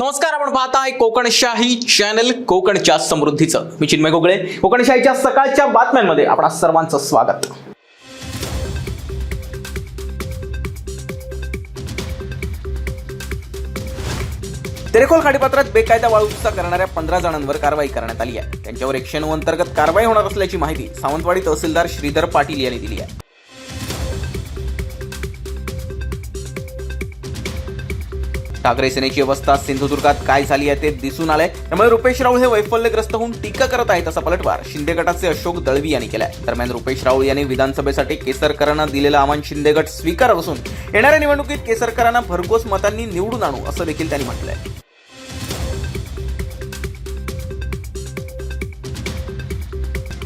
नमस्कार आपण पाहताय कोकणशाही चॅनल कोकणच्या समृद्धीचं. मी चिन्मय गोगळे. कोकणशाहीच्या सकाळच्या बातम्यांमध्ये आपणा सर्वांचं स्वागत. तेरेखोल खाडीपात्रात बेकायदा वाळू उपसा करणाऱ्या पंधरा जणांवर कारवाई करण्यात आली आहे. त्यांच्यावर एकशे नऊ अंतर्गत कारवाई होणार असल्याची माहिती सावंतवाडी तहसीलदार श्रीधर पाटील यांनी दिली आहे. ठाकरे सेनेची अवस्था सिंधुदुर्गात काय झाली आहे ते दिसून आलंय. त्यामुळे रुपेश राऊळ हे वैफल्यग्रस्त होऊन टीका करत आहेत असा पलटवार शिंदे गटाचे अशोक दळवी यांनी केलाय. दरम्यान रुपेश राऊळ यांनी विधानसभेसाठी केसरकरांना दिलेलं आव्हान शिंदे गट स्वीकारत असून येणाऱ्या निवडणुकीत केसरकरांना भरघोस मतांनी निवडून आणू असं देखील त्यांनी म्हटलंय.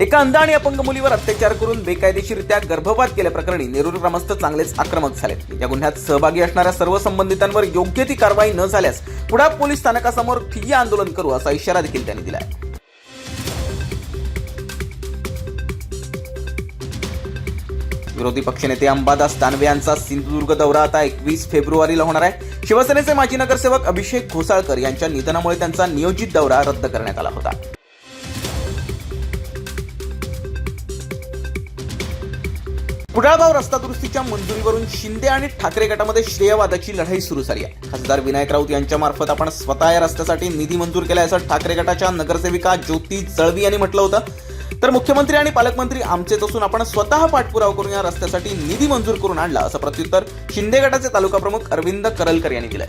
एका अंध आणि अपंग मुलीवर अत्याचार करून बेकायदेशीररित्या गर्भपात केल्याप्रकरणी नेरूर ग्रामस्थ चांगलेच आक्रमक झाले या गुन्ह्यात सहभागी असणाऱ्या सर्व संबंधितांवर योग्य ती कारवाई न झाल्यास पुढा पोलीस स्थानकासमोर ठिय्या आंदोलन करू असा इशारा देखील त्यांनी दिलाय. विरोधी पक्षनेते अंबादास दानवे यांचा सिंधुदुर्ग दौरा आता एकवीस फेब्रुवारीला होणार आहे. शिवसेनेचे माजी नगरसेवक अभिषेक घोसाळकर यांच्या निधनामुळे त्यांचा नियोजित दौरा रद्द करण्यात आला होता. कुडाळगाव रस्ता दुरुस्तीच्या मंजुरीवरून शिंदे आणि ठाकरे गटामध्ये श्रेयवादाची लढाई सुरू झाली आहे. खासदार विनायक राऊत यांच्या मार्फत आपण स्वतः या रस्त्यासाठी निधी मंजूर केला असं ठाकरे गटाच्या नगरसेविका ज्योती जळवी यांनी म्हटलं होतं. तर मुख्यमंत्री आणि पालकमंत्री आमचेच असून आपण स्वतः पाठपुरावा करून या रस्त्यासाठी निधी मंजूर करून आणला असं प्रत्युत्तर शिंदे गटाचे तालुका प्रमुख अरविंद करलकर यांनी दिलंय.